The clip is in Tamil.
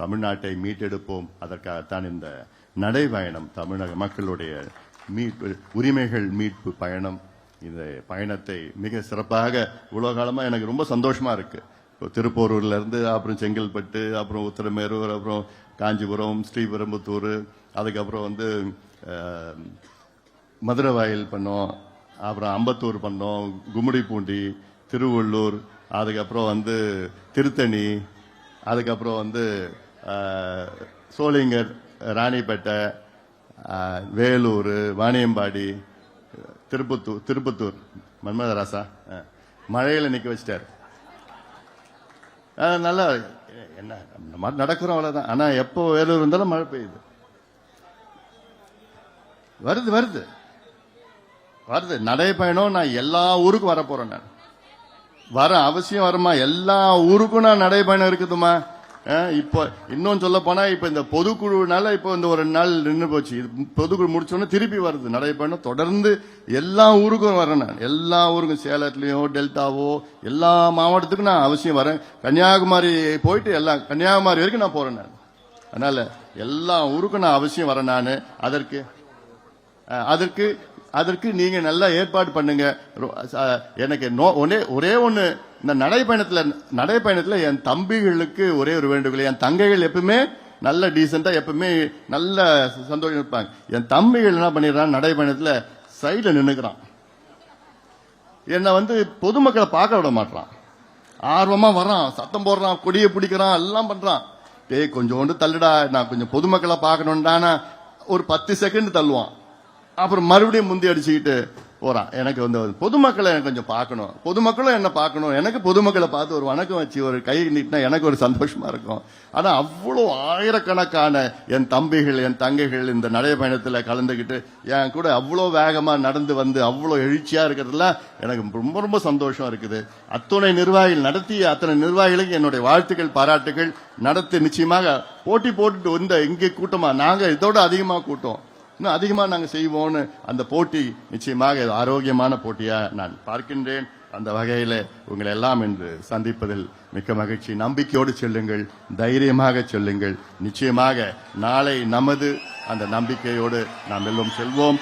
தமிழ்நாட்டை மீட்டெடுப்போம். அதற்காகத்தான் இந்த நடைபயணம் தமிழக மக்களுடைய மீட்பு உரிமைகள் மீட்பு பயணம். இந்த பயணத்தை மிக சிறப்பாக இவ்வளோ காலமாக எனக்கு ரொம்ப சந்தோஷமாக இருக்குது இப்போ திருப்போரூர்லேருந்து அப்புறம் செங்கல்பட்டு அப்புறம் உத்தரமேரூர் அப்புறம் காஞ்சிபுரம் ஸ்ரீபெரும்புத்தூர் அதுக்கப்புறம் வந்து மதுரை வாயில் பண்ணோம் அப்புறம் அம்பத்தூர் பண்ணோம் கும்மிடிப்பூண்டி திருவள்ளூர் அதுக்கப்புறம் வந்து திருத்தணி அதுக்கப்புறம் வந்து சோளிங்கர் ராணிப்பேட்டை வேலூர் வாணியம்பாடி திருப்பத்தூர் திருப்பத்தூர் மன்மதராசா மழையில் நிற்க வச்சிட்டார். நல்லா என்ன நம்ம நடக்கிறோம் அவ்வளோதான் ஆனால் எப்போ வேலூர் இருந்தாலும் மழை பெய்யுது. வருது வருது. வருது. நடைப்பயணம் நான் எல்லா ஊருக்கும் வரப்போகிறேன் நான். வர அவசியம் வருமா? எல்லா ஊருக்கும் நான் நடைப்பயணம் இருக்குதுமா? இப்போ இன்னும் சொல்ல போனா இப்ப இந்த பொதுக்குழுனால இப்போ இந்த ஒரு நாள் நின்று போச்சு. இது பொதுக்குழு முடிச்சோடனே திருப்பி வருது. நடைப்பயணம் தொடர்ந்து எல்லா ஊருக்கும் வரேன் நான். எல்லா ஊருக்கும் சேலத்துலயோ டெல்டாவோ எல்லா மாவட்டத்துக்கும் நான் அவசியம் வரேன். கன்னியாகுமரி போயிட்டு எல்லா கன்னியாகுமரி வரைக்கும் நான் போறேன் நான். அதனால எல்லா ஊருக்கும் நான் அவசியம் வரேன் நான். அதற்கு அதற்கு அதற்கு நீங்க நல்லா ஏற்பாடு பண்ணுங்க. ரொ- எனக்கு நோ- ஒரே ஒரே ஒண்ணு இந்த நடைப்பயணத்துல நடைப்பயணத்துல என் தம்பிகளுக்கு ஒரே ஒரு வேண்டுகோள் என் தங்கைகள் எப்பவுமே நல்ல டீசெண்டா எப்பவுமே நல்ல சந்தோஷம் இருப்பாங்க. என் தம்பிகள் என்ன பண்ணிடுறான் நடைப்பயணத்துல சைடில் நின்னுக்கிறான். என்னை வந்து பொதுமக்களை பார்க்க விட மாட்டான் ஆர்வமா வர்றான் சத்தம் போடுறான் கொடியை பிடிக்கிறான் எல்லாம் பண்றான். டேய் கொஞ்சோண்டு தள்ளுடா நான் கொஞ்சம் பொதுமக்களை பார்க்கணும்டானா ஒரு பத்து செகண்ட் தள்ளுவான். அப்புறம் மறுபடியும் முந்தி அடிச்சுக்கிட்டு போறான். எனக்கு வந்து பொதுமக்களை எனக்கு கொஞ்சம் பார்க்கணும். பொதுமக்களும் என்ன பார்க்கணும். எனக்கு பொதுமக்களை பார்த்து ஒரு வணக்கம் வச்சு ஒரு கை நீட்டினா எனக்கு ஒரு சந்தோஷமா இருக்கும். ஆனா அவ்வளோ ஆயிரக்கணக்கான என் தம்பிகள் என் தங்கைகள் இந்த நடைபயணத்துல கலந்துக்கிட்டு என் கூட அவ்வளோ வேகமா நடந்து வந்து அவ்வளோ எழுச்சியா இருக்கிறதுல எனக்கு ரொம்ப ரொம்ப சந்தோஷம் இருக்குது. அத்துணை நிர்வாகிகள் நடத்திய அத்தனை நிர்வாகிகளுக்கு என்னுடைய வாழ்த்துக்கள் பாராட்டுகள். நடத்தி நிச்சயமாக போட்டி போட்டுட்டு வந்த இங்கே கூட்டமா நாங்க இதோட அதிகமாக கூட்டம். இன்னும் அதிகமாக நாங்கள் செய்வோம்னு அந்த போட்டி நிச்சயமாக ஆரோக்கியமான போட்டியாக நான் பார்க்கின்றேன். அந்த வகையில் உங்களை எல்லாம் இன்று சந்திப்பதில் மிக்க மகிழ்ச்சி. நம்பிக்கையோடு செல்லுங்கள் தைரியமாக செல்லுங்கள். நிச்சயமாக நாளை நமது அந்த நம்பிக்கையோடு நாம் எல்லாம் செல்வோம்.